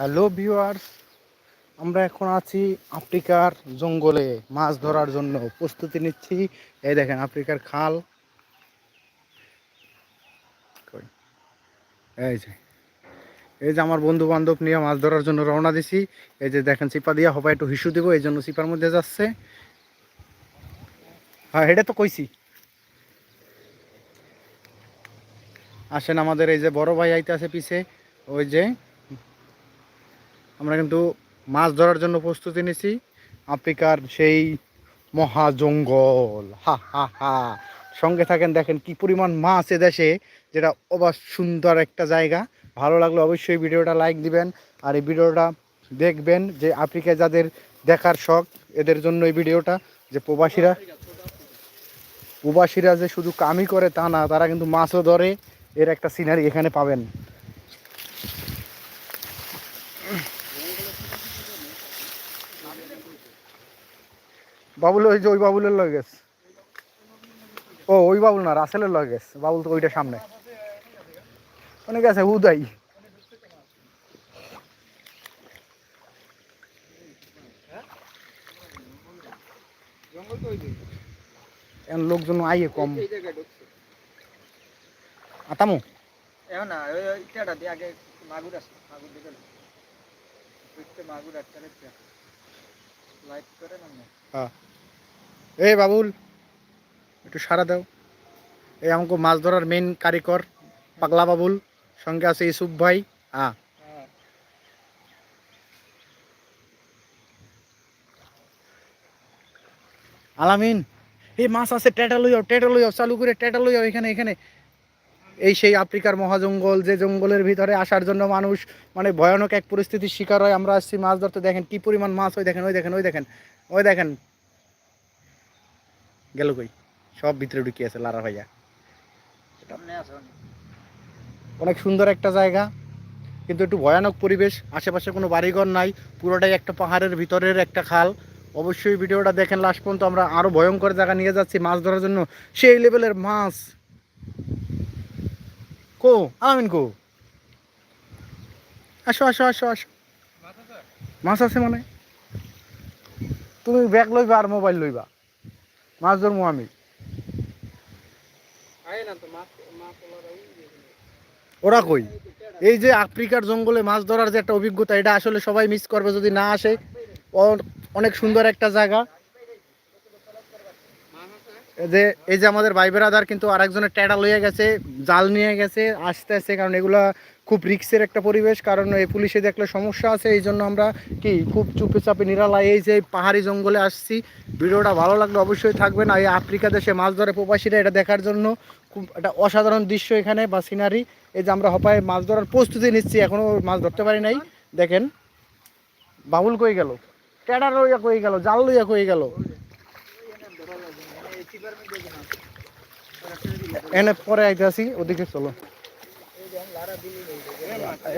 Hello viewers আমরা এখন আছি আফ্রিকার জঙ্গলে মাছ ধরার জন্য প্রস্তুতি নিচ্ছি। এই দেখেন, আফ্রিকার খাল। এই যে এই যে আমার বন্ধু বান্ধব নিয়ে মাছ ধরার জন্য রওনা দিছি। এই যে দেখেন চিপা দিয়া হবা একটু হিসু দিব, এই জন্য চিপার মধ্যে যাচ্ছে। হ্যাঁ এটা তো কইছি। আসেন, আমাদের এই যে বড় ভাই আইতে আছে পিছে, ওই যে আমরা কিন্তু মাছ ধরার জন্য প্রস্তুতি নিছি। আফ্রিকার সেই মহা জঙ্গল। হা হা হা। সঙ্গে থাকেন, দেখেন কি পরিমাণ মাছ দেশে, যেটা অবাক সুন্দর একটা জায়গা। ভালো লাগলে অবশ্যই ভিডিওটা লাইক দিবেন আর এই ভিডিওটা দেখবেন যে আফ্রিকায় যাদের দেখার শখ, এদের জন্য এই ভিডিওটা, যে প্রবাসীরা প্রবাসীরা যে শুধু কামই করে তা না, তারা কিন্তু মাছও ধরে। এর একটা সিনারি এখানে পাবেন। বাবুল ওই যে ওই বাবুলের লয়ে গেছে। ও ওই বাবুল না রাসেলের লয়ে গেছে। বাবুল তো ওইটা সামনে। অনেক আছে এখন লোকজন আইয়ে কম। আতামু এখন না ওই দিয়ে আগে মাগুর আছে মাগুর দিকে মাগুর লাইট করে না? হ্যাঁ। এই বাবুল, একটু সারা দাও। এই আমাকে মাছ ধরার মেন কারিকর পাগলা বাবুল, সঙ্গে আছে ইসুফ ভাই। হ্যাঁ আলামিন, এই মাছ আছে টেটা লইয়াও টেটা লইয়াও, চালু করে টেটা লইয়াও এখানে এখানে। এই সেই আফ্রিকার মহাজঙ্গল, যে জঙ্গলের ভিতরে আসার জন্য মানুষ মানে ভয়ানক এক পরিস্থিতির শিকার হয়। আমরা আসছি মাছ ধরতে, দেখেন কি পরিমাণ মাছ, ওই দেখেন ওই দেখেন ওই দেখেন ওই দেখেন। গেল কই? সব ভিতরে ঢুকিয়ে আছে লারা ভাইয়া। অনেক। সুন্দর একটা জায়গা, কিন্তু একটু ভয়ানক পরিবেশ, আশেপাশে কোনো বাড়িঘর নাই, পুরোটাই একটা পাহাড়ের ভিতরের একটা খাল। অবশ্যই ভিডিওটা দেখেন লাস্ট পর্যন্ত, আমরা আরও ভয়ঙ্কর জায়গা নিয়ে যাচ্ছি, মাছ ধরার জন্য। সেই লেভেলের মাছ। কো? আমিন কো? আসো আসো আসো আসো। মাছ আছে মানে? তুমি ব্যাগ লইবা আর মোবাইল লইবা। মাছ ধরবো আমি ওরা কই? এই যে আফ্রিকার জঙ্গলে মাছ ধরার যে একটা অভিজ্ঞতা, এটা আসলে সবাই মিস করবে যদি না আসে। অনেক সুন্দর একটা জায়গা। যে, এই যে আমাদের ভাই বেরাদার কিন্তু আরেকজনের ট্যাডা লইয়া গেছে, জাল নিয়ে গেছে আসতে আসতে কারণ এগুলা খুব রিক্সের একটা পরিবেশ, কারণ এই পুলিশে দেখলে সমস্যা আছে, এই জন্য আমরা কি খুব চুপে চাপে নিরালা এই যে পাহাড়ি জঙ্গলে আসছি। ভিডিওটা ভালো লাগলে অবশ্যই থাকবেন। এই আফ্রিকা দেশে মাছ ধরে প্রবাসীরা এটা দেখার জন্য খুব একটা অসাধারণ দৃশ্য এখানে বা সিনারি এই যে আমরা হপায় মাছ ধরার প্রস্তুতি নিচ্ছি এখনও মাছ ধরতে পারি নাই। দেখেন, বাবুল কই গেল? ট্যাডা লইয়া কই গেল? জাল লইয়া কই গেল? এনে পরে আইতে আসি, ওদিকে চলো এই যে লারা দিলি এই যে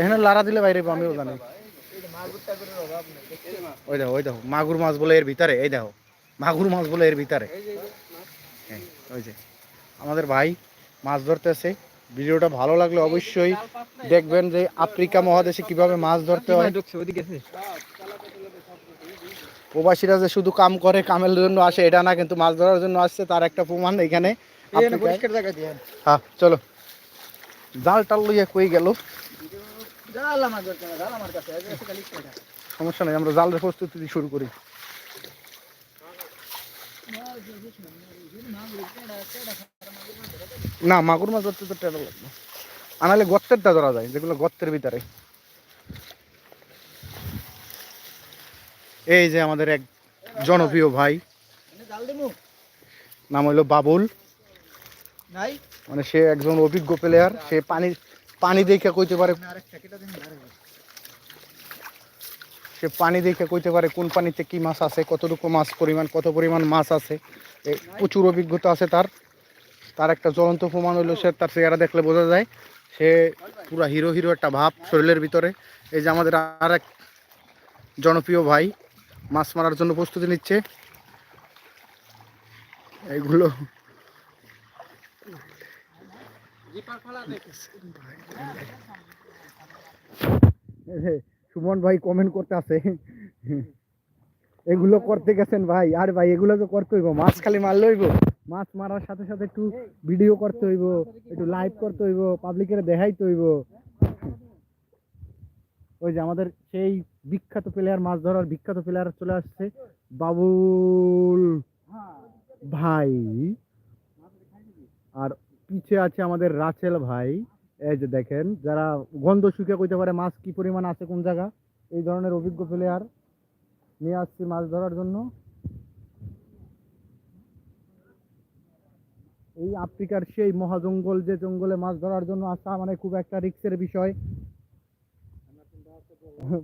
এখানে লারা দিলে বাইরে আমিও জানি ওই দেখো ওই দেখো মাগুর মাছ বলে এর ভিতরে এই দেখো মাগুর মাছ বলে এর ভিতরে। ওই যে আমাদের ভাই মাছ ধরতেছে। ভিডিওটা ভালো লাগলে অবশ্যই দেখবেন যে আফ্রিকা মহাদেশে কীভাবে মাছ ধরতে হয়। প্রবাসীরা যে শুধু কাম করে কামের জন্য আসে এটা না কিন্তু মাছ ধরার জন্য আসছে তার একটা প্রমাণ এখানে হ্যাঁ চলো। জাল টাল লইয়া কই গেল? জাল আমার জাল আমার কাছে আছে আছে খালি কয়টা সমস্যা নাই আমরা জালের প্রস্তুতি শুরু করি। না মাগুর মাছ ধরতে তো টেরা লাগবে। আনালে গর্তেরটা ধরা যায় যেগুলো গর্তের ভিতরে। এই যে আমাদের এক জনপ্রিয় ভাই জাল নাম হইল বাবুল। নাই? মানে সে একজন অভিজ্ঞ প্লেয়ার সে পানি পানি দেখে কইতে পারে সে পানি দেখে কইতে পারে কোন পানিতে কি মাছ আছে, কতটুকু মাছ পরিমাণ, কত পরিমাণ মাছ আছে। প্রচুর অভিজ্ঞতা আছে তার। তার একটা জ্বলন্ত প্রমাণ হইল সে তার চেহারা দেখলে বোঝা যায়। সে পুরা হিরো হিরো একটা ভাব শরীরের ভিতরে। এই যে আমাদের আর এক জনপ্রিয় ভাই, মাছ মারার জন্য প্রস্তুতি নিচ্ছে। এইগুলো জিপার ফালা দে এই যে সুমন ভাই কমেন্ট করতে আছে। এগুলো করতে গেছেন ভাই। আর ভাই, এগুলো তো করতে হইব। মাছ খালি মারলে হইব। মাছ মারার সাথে সাথে একটু ভিডিও করতে হইব, একটু লাইভ করতে হইব পাবলিকের দেখাইতে হইব। ওই যে আমাদের সেই বিখ্যাত প্লেয়ার মাছ ধরার বিখ্যাত প্লেয়ার চলে আসছে, বাবুল ভাই। আর পিছে আছে আমাদের রাচেল ভাই। এই যে দেখেন, যারা গন্ধ শুকে কইতে পারে মাছ কি পরিমাণ আছে কোন জায়গা? এই ধরনের অভিজ্ঞ প্লেয়ার নিয়ে আসছি মাছ ধরার জন্য। এই আফ্রিকার সেই মহাজঙ্গল যে জঙ্গলে মাছ ধরার জন্য আসা মানে খুব একটা রিক্সের বিষয়।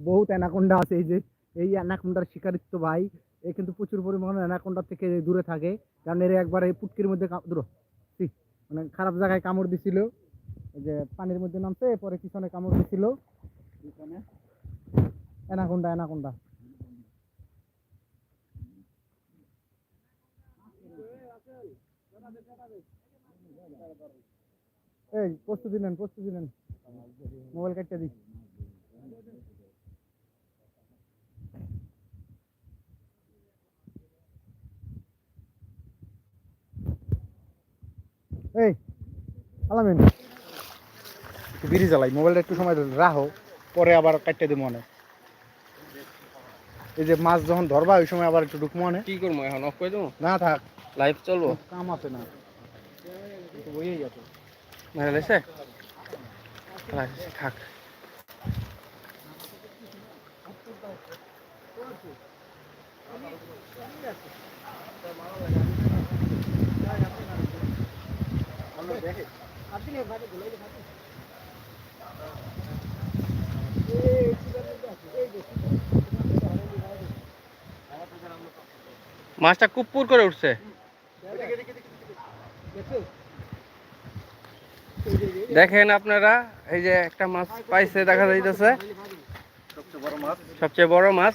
বহুত অ্যানাকোন্ডা আছে এই যে, এই অ্যানাকোন্ডার শিকারিত্ব ভাই। এ কিন্তু প্রচুর পরিমাণে অ্যানাকোন্ডা থেকে দূরে থাকে। কারণ এর একবার এই পুটকির মধ্যে দূর। মানে খারাপ জায়গায় কামড় দিছিল। যে পানির মধ্যে নামতে পরে পিছনে কামড় দিছিল। এনাকুন্ডা এনাকুন্ডা। এই প্রস্তুতি নেন প্রস্তুতি নেন। মোবাইল কাটতে দিই। এই আলামিন। একটু বিড়ি জ্বালাই মোবাইলটা একটু সময় রাখো পরে আবার কাটতে দিব মনে। এই যে মাছ যখন ধরবা ওই সময় আবার একটু ঢুকবো মনে। কি করব এখন? অফ করে দেবো? না থাক। লাইভ চলবো? কাম আছে না। বইয়েই আছে। থাক। মাছটা কুপুর করে উঠছে। দেখেন আপনারা, এই যে একটা মাছ পাইছে, দেখা যাইতেছে। সবচেয়ে বড় মাছ।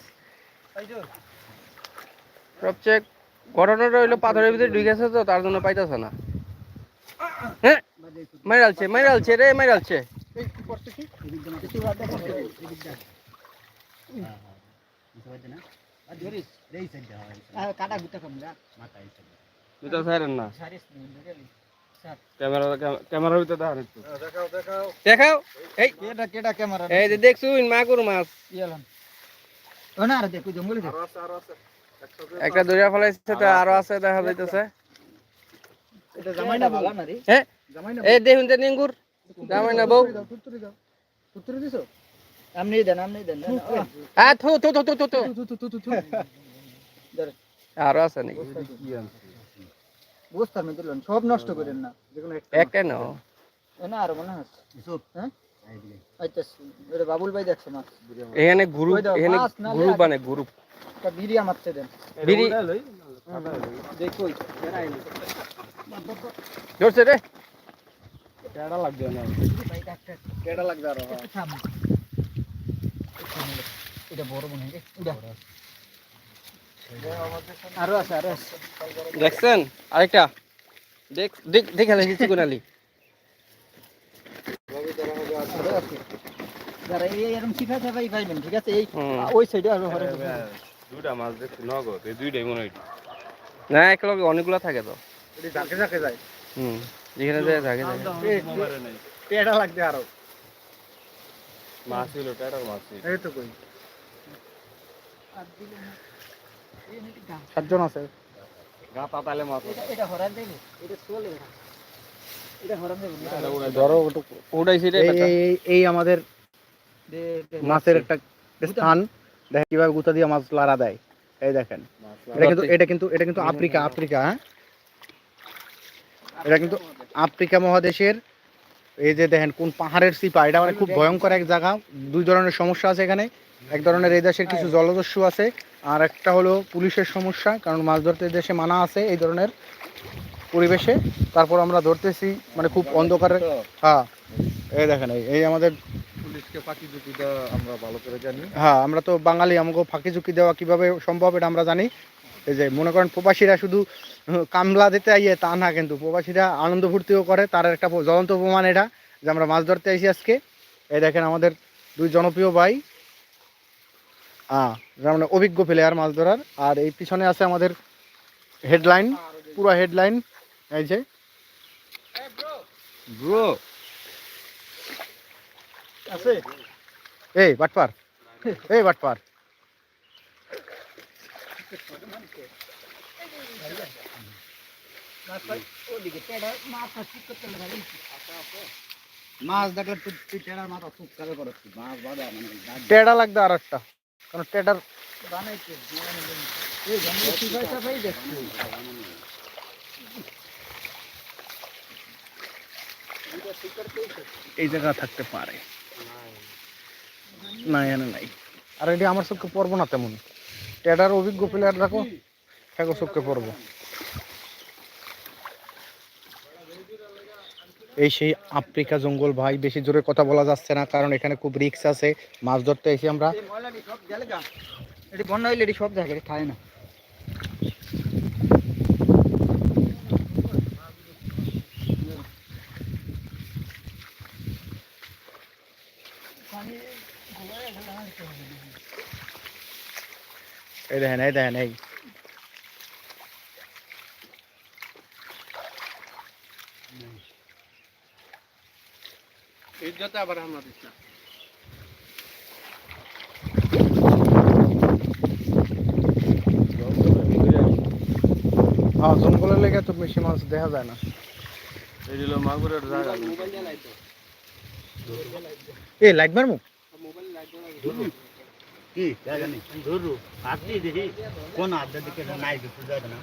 সবচেয়ে ঘটনাটা হইল পাথরের ভিতরে ঢুকেছে তো, তার জন্য পাইতেছে না। হ্যাঁ? মাইরালছে মাইরালছে রে মাইরালছে এই কি করছে কি কাটা গুটা কমলা দুটো সাইরেন না। সারিস দুটালি ক্যামেরা ক্যামেরার ভিতরে দেখান একটু। দেখাও দেখাও। দেখাও? এই। কেডা কেডা ক্যামেরা এই যে দেখছুন মাগুর মাছ। ইয়ালাম ও না আর দেখো জঙ্গলে দেখ আছে আরও আছে। একটা দরিয়া ফেলাইছে তো আরও আছে দেখা যাইতেছে। এটা জামাই না ভালো না রে? হ্যাঁ জামাই না এই দেখুন যে নিঙ্গুর। জামাই না বউ। তুত্তুরি দাও তুত্তুরি দিছো? আমনি দেন আমনি দেন হ্যাঁ থু থু। থু থু থু থু তু তু তু তু তু ধরে। আরও আছে নাকি? বুঝতাম না দিলেন সব নষ্ট করেন না। যেকোনো এক কেন না আর মনে হচ্ছে হ্যাঁ? আচ্ছা বাবুল ভাই দেখছে মাছ। এখানে গ্রুপ এখানে বিড়ি আমারতে দেন। বিড়ি দেখো ধরছে রে কেডা লাগবে না ভাই ডাক্তার কেডা লাগবে আরও এটা বড় মনে হয় আরও আছে আরও আছে দেখছেন আরেকটা দেখ দেখ দেখে লাগছে কোনালি যারা এরকম ভাই পাইবেন ঠিক আছে এই। ওই সাইডে আরও দুইটা মাছ দেখছি নগদ এই দুইটাই মনে হয় না এক লগে অনেকগুলো থাকে তো এটি ঝাঁকে ঝাঁকে যায়। হুম যেখানে যায় থাকে যায় কেডা লাগবে আরও। মাছ ছিল টাটার মাছ। এই তো কই। সাতজন আছে। গা পাতালে মাছ এটা এটা হরান দেবে? এটা চলে এটা এটা হরান দেবে ধরো উড়াইছি রে বেটা। এই এই আমাদের মাছের একটা স্থান। দেখেন কীভাবে গুতা দিয়ে মাছ লারা দেয়। এই দেখেন। এটা কিন্তু এটা কিন্তু এটা কিন্তু আফ্রিকা আফ্রিকা হ্যাঁ? এটা কিন্তু আফ্রিকা মহাদেশের এই যে দেখেন কোন পাহাড়ের সিপা এটা মানে খুব ভয়ঙ্কর এক জায়গা দুই ধরনের সমস্যা আছে এখানে। এক ধরনের এই দেশের কিছু জলদস্যু আছে আর একটা হলো পুলিশের সমস্যা কারণ মাছ ধরতে দেশে মানা আছে এই ধরনের পরিবেশে। তারপর আমরা ধরতেছি মানে খুব অন্ধকারে হ্যাঁ। এই দেখেন এই- আমাদের পুলিশকে পাখি জুটি দেওয়া আমরা ভালো করে জানি। হ্যাঁ আমরা তো বাঙালি আমাকে ফাঁকি ঝুঁকি দেওয়া কীভাবে সম্ভব এটা আমরা জানি। এই যে মনে করেন প্রবাসীরা শুধু কামলা দিতে আইয়ে তা না কিন্তু। প্রবাসীরা আনন্দ ফুর্তিও করে তার একটা জ্বলন্ত প্রমাণ এটা যে আমরা মাছ ধরতে আইছি আজকে। এই দেখেন আমাদের দুই জনপ্রিয় ভাই। হ্যাঁ মানে অভিজ্ঞ প্লেয়ার মাছ ধরার। আর এই পিছনে আছে আমাদের হেডলাইন পুরো হেডলাইন এই যে। ব্রো আছে? এই বাটপার। এই বাটপার। মাছ দেখলে মাছ টেডা লাগবে আর একটা। কারণ টেডার এই জায়গা থাকতে পারে। না এখানে নাই। আর এটি আমার চোখে পড়ব না তেমন। টেডার অভিজ্ঞ প্লেয়ার দেখো হ্যাঁ চোখে পড়ব। এই সেই আফ্রিকা জঙ্গল ভাই বেশি জোরে কথা বলা যাচ্ছে না কারণ এখানে খুব রিক্স আছে। মাছ ধরতে এসে আমরা বন্যা হইলে এটি সব জায়গায় খায় না। এই দেখেন এই দেখেন এই। ইজ্জতে আবার হামলা দিস না হ্যাঁ জঙ্গলের লেগে তো বেশি মাছ দেখা যায় না। এই হলো মাগুরের জায়গা। এ লাইট মারমু কি? ধরু। আপনি দেখি। কোন আড্ডা দিকে নাই দেখতে যাবে না।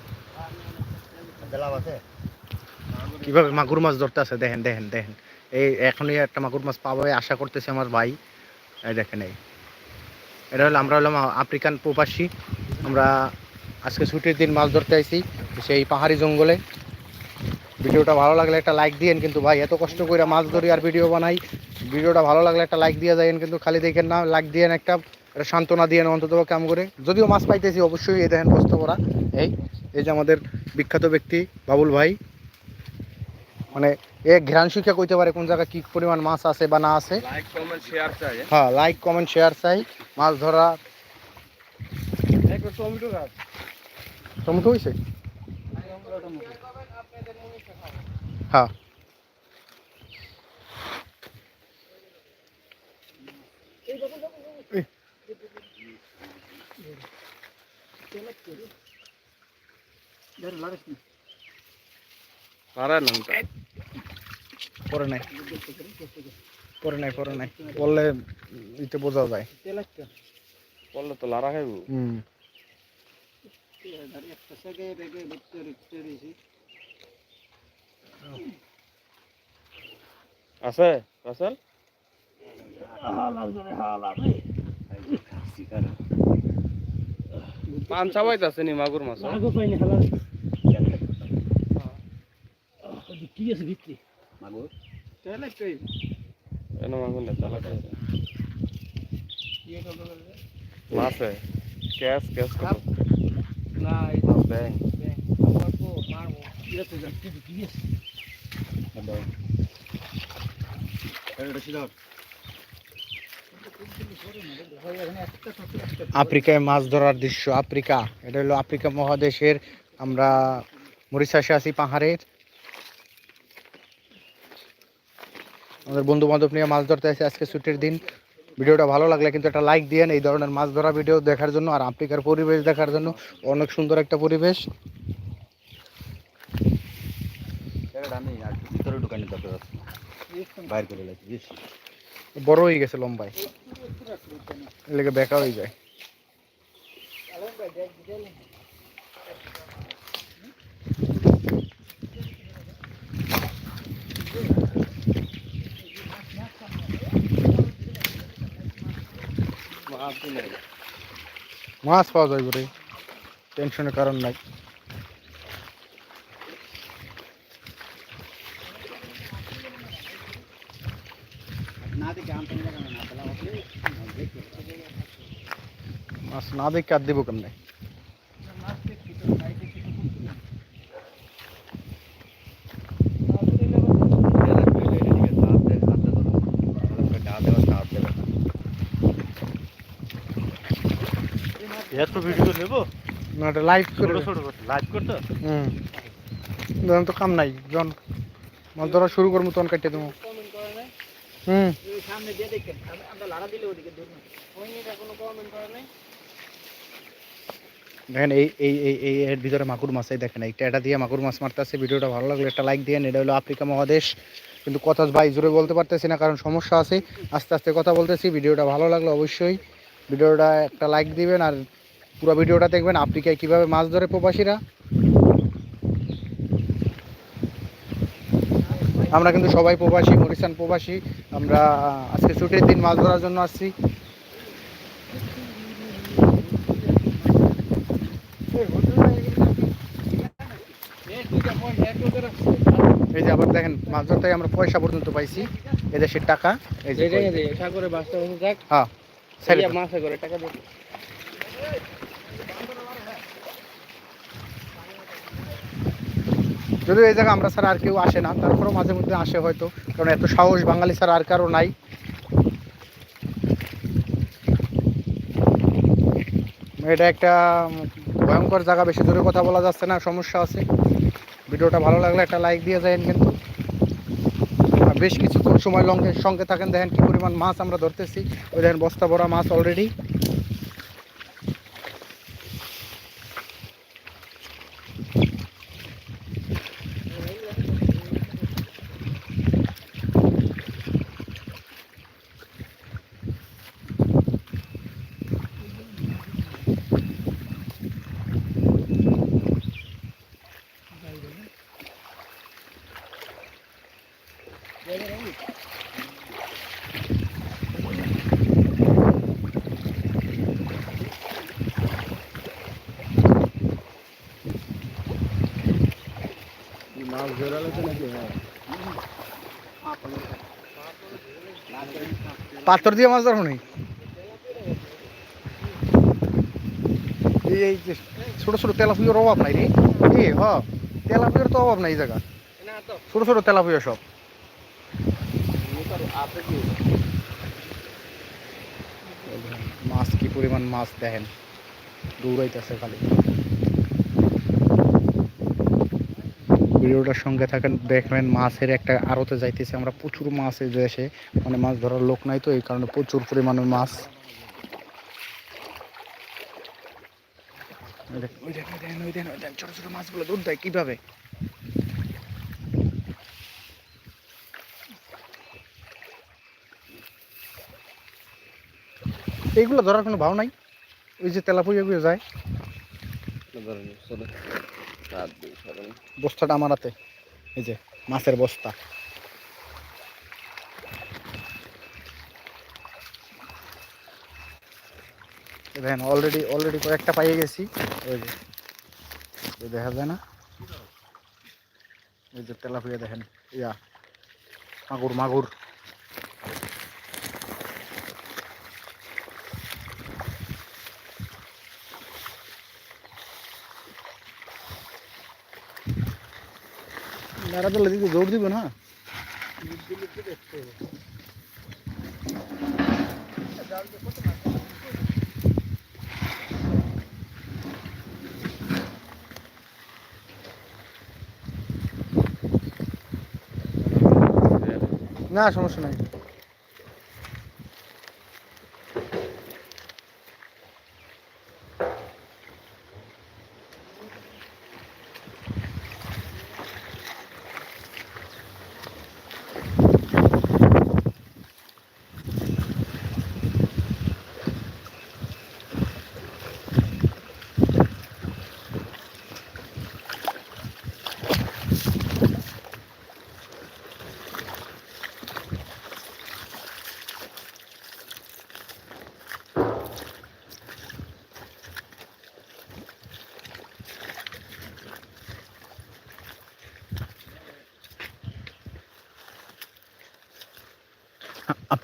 কীভাবে মাগুর মাছ ধরতে আছে দেখেন দেখেন দেখেন। এই এখনই একটা মাগুর মাছ পাবো আশা করতেছে আমার ভাই। এই দেখেন এই। এটা হলো, আমরা হলাম আফ্রিকান প্রবাসী। আমরা আজকে ছুটির দিন মাছ ধরতে আইছি, সেই পাহাড়ি জঙ্গলে। ভিডিওটা ভালো লাগলে একটা লাইক দিয়েন কিন্তু ভাই, এত কষ্ট করে মাছ ধরি আর ভিডিও বানাই। ভিডিওটা ভালো লাগলে একটা লাইক দিয়ে যাইন কিন্তু খালি দেখেন না লাইক দিয়েন একটা একটা সান্ত্বনা দিয়েন অন্তত কাম করে। যদিও মাছ পাইতেছি অবশ্যই, এই দেখেন কষ্ট করা এই এই যে আমাদের বিখ্যাত ব্যক্তি বাবুল ভাই। মানে এ ঘ্রাণ শিক্ষা কইতে পারে কোন জায়গায় কি পরিমাণ মাছ আছে বা না আছে। লাইক কমেন্ট শেয়ার চাই হ্যাঁ লাইক কমেন্ট শেয়ার চাই। মাছ ধরা। টমেটো গাছ। টমেটো হয়েছে হ্যাঁ। এই, পারে না পরে নাই। পরে নাই পরে নাই। বললে ইতে বোঝা যায়। বললে তো লারা খাইব। হুম। আছে? রাসেল পান চাবাইতে আছে নি মাগুর মাছ মাগুর এনে মাগুর। না? চালা খাইছে মাছে ক্যাশ ক্যাশ না এই ব্যাং আফ্রিকায় মাছ ধরার দৃশ্য আফ্রিকা। এটা হলো আফ্রিকা মহাদেশের আমরা মরিশাসে আছি পাহাড়ের। আমাদের বন্ধু বান্ধব নিয়ে মাছ ধরতে আসি আজকে ছুটির দিন। ভিডিওটা ভালো লাগলে কিন্তু একটা লাইক দিয়েন এই ধরনের মাছ ধরা ভিডিও দেখার জন্য আর আফ্রিকার পরিবেশ দেখার জন্য। অনেক সুন্দর একটা পরিবেশ। বড় হয়ে গেছে লম্বায়। লেগে বেকা হয়ে যায়। মাছ নেই পাওয়া যায় বলে টেনশনের কারণ নাই। মাছ না দেখে আর দেবো কেমনে? এত ভিডিও নেব? না এটা লাইভ করে ছোট করতে লাইভ করতে? হুম। তো কাম নাই জন। মাছ ধরা শুরু করব তখন কাটিয়ে দেবো। কমেন্ট করে নাই হুম। সামনে দিয়ে দেখেন আমি- আমরা লাড়া দিলে ওদিকে দূর না হয়নি এটা কোনো কমেন্ট করে নাই দেখেন এই এই এই এই এর ভিতরে মাগুর মাছ এই দেখেন এইটা এটা দিয়ে মাগুর মাছ মারতেছে। ভিডিওটা ভালো লাগলে একটা লাইক দিয়ে এটা হলো আফ্রিকা মহাদেশ। কিন্তু কথা ভাই জোরে বলতে পারতেছি না কারণ সমস্যা আছে। আস্তে আস্তে কথা বলতেছি। ভিডিওটা ভালো লাগলে অবশ্যই ভিডিওটা একটা লাইক দিবেন। আর পুরো ভিডিওটা দেখবেন আফ্রিকায় কীভাবে মাছ ধরে প্রবাসীরা। আমরা কিন্তু সবাই প্রবাসী মরিসান প্রবাসী। আমরা আজকে ছুটির দিন মাছ ধরার জন্য আসছি। এই যে আবার দেখেন মাছ ধরতে আমরা পয়সা পর্যন্ত পাইছি। এদেশের টাকা এই যে সাগরে হ্যাঁ ইয়া দাও। মাছে করে টাকা যদিও এই জায়গা আমরা ছাড়া আর কেউ আসে না, তারপরেও মাঝে মধ্যে আসে হয়তো, কারণ এত সাহস বাঙালি ছাড়া আর কারও নাই। এটা একটা ভয়ঙ্কর জায়গা, বেশি দূরে কথা বলা যাচ্ছে না, সমস্যা আছে। ভিডিওটা ভালো লাগলে একটা লাইক দিয়ে যাবেন কিন্তু। বেশ কিছুক্ষণ সময় লঙ্গে সঙ্গে থাকেন, দেখেন কি পরিমাণ মাছ আমরা ধরতেছি। ওই দেখেন বস্তা ভরা মাছ অলরেডি পাথর দিয়ে মাছ ধরো নেই এই যে ছোট ছোট তেলাপুজোর অভাব নাই রে। এ, হ তেলাপুজোর তো অভাব নাই জায়গা। ছোট ছোট তেলাপুজো সব। মাছ কি পরিমাণ মাছ দেখেন? দৌড়াইতেছে খালি। ভিডিওটার সঙ্গে থাকেন দেখবেন মাছের একটা আড়তে যাইতেছে। আমরা প্রচুর মাছ এই দেশে মানে মাছ ধরার লোক নাই তো, এই কারণে প্রচুর পরিমাণে মাছ। ছোট ছোট মাছগুলো দুধ দেয় কীভাবে? এইগুলো ধরার কোনো ভাও নাই? ওই যে তেলাপুজোগুলো যায়। বস্তাটা আমার হাতে। এই যে, মাছের বস্তা। দেখেন অলরেডি অলরেডি কয়েকটা পাইয়ে গেছি। ওই যে ওই দেখা যায় না? এই যে তেলাপুয়া দেখেন, ইয়া, মাগুর মাগুর। নারা তো দিদি জোর দিব না না সমস্যা নাই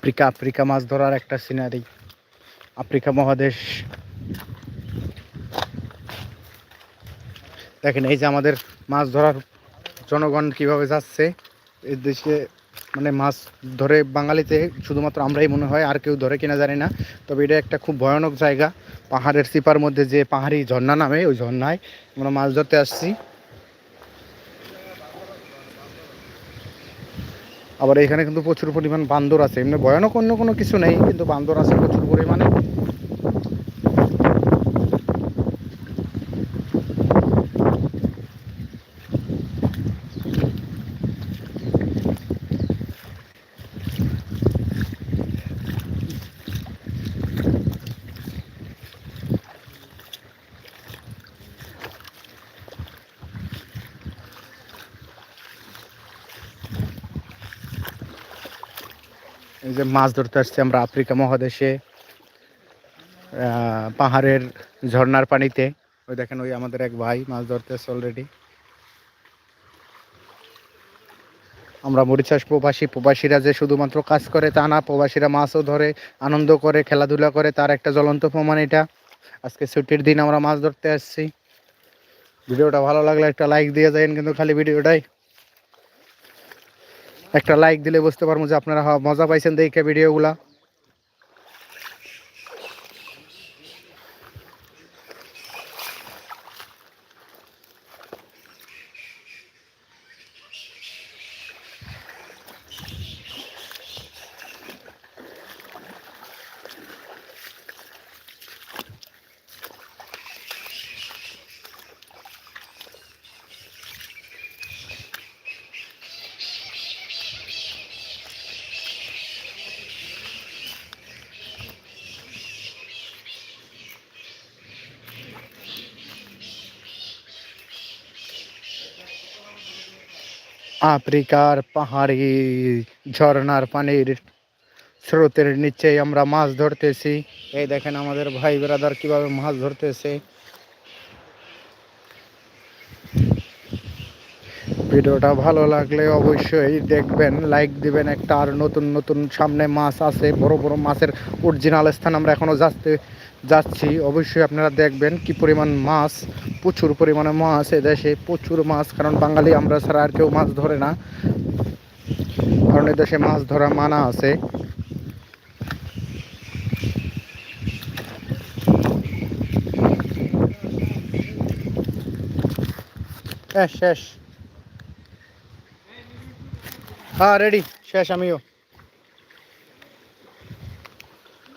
আফ্রিকা আফ্রিকা মাছ ধরার একটা সিনারি আফ্রিকা মহাদেশ। দেখেন, এই যে আমাদের মাছ ধরার জনগণ কীভাবে যাচ্ছে, এই দেশে মানে মাছ ধরে বাঙালিতে শুধুমাত্র আমরাই মনে হয়, আর কেউ ধরে কিনা জানি না। তবে এটা একটা খুব ভয়ানক জায়গা, পাহাড়ের সিপার মধ্যে যে পাহাড়ি ঝর্ণা নামে, ওই ঝর্ণায় আমরা মাছ ধরতে আসছি। আবার এখানে কিন্তু প্রচুর পরিমাণ বান্দর আছে। এমনি ভয়ানক অন্য কোনো কিছু নেই, কিন্তু বান্দর আছে প্রচুর পরিমাণে। এই যে মাছ ধরতে আসছি আমরা আফ্রিকা মহাদেশে পাহাড়ের ঝর্ণার পানিতে। ওই দেখেন, ওই আমাদের এক ভাই মাছ ধরতে আসছে অলরেডি আমরা মরিচাস প্রবাসী প্রবাসীরা যে শুধুমাত্র কাজ করে তা না, প্রবাসীরা মাছও ধরে, আনন্দ করে, খেলাধুলা করে, তার একটা জ্বলন্ত প্রমাণ এটা। আজকে ছুটির দিন আমরা মাছ ধরতে আসছি। ভিডিওটা ভালো লাগলে একটা লাইক দিয়ে যাবেন, কিন্তু খালি ভিডিওটাই একটা লাইক দিলে বুঝতে পারব যে আপনারা মজা পাইছেন দেখে ভিডিওগুলা। আফ্রিকার পাহাড়ি ঝর্ণার পানির স্রোতের নিচে আমরা মাছ ধরতেছি। এই দেখেন আমাদের ভাই ব্রাদার কীভাবে মাছ ধরতেছে। ভিডিওটা ভালো লাগলে অবশ্যই দেখবেন, লাইক দিবেন একটা। আর নতুন নতুন সামনে মাছ আছে, বড় বড় মাছের অরিজিনাল স্থান আমরা এখনও যাচ্ছে যাচ্ছি, অবশ্যই আপনারা দেখবেন কি পরিমাণ মাছ, প্রচুর পরিমাণে মাছ এদেশে প্রচুর মাছ, কারণ বাঙালি আমরা ছাড়া আর কেউ মাছ ধরে না। কারণ এদেশে মাছ ধরা মানা আছে। শেষ শেষ। হ্যাঁ রেডি শেষ, আমিও।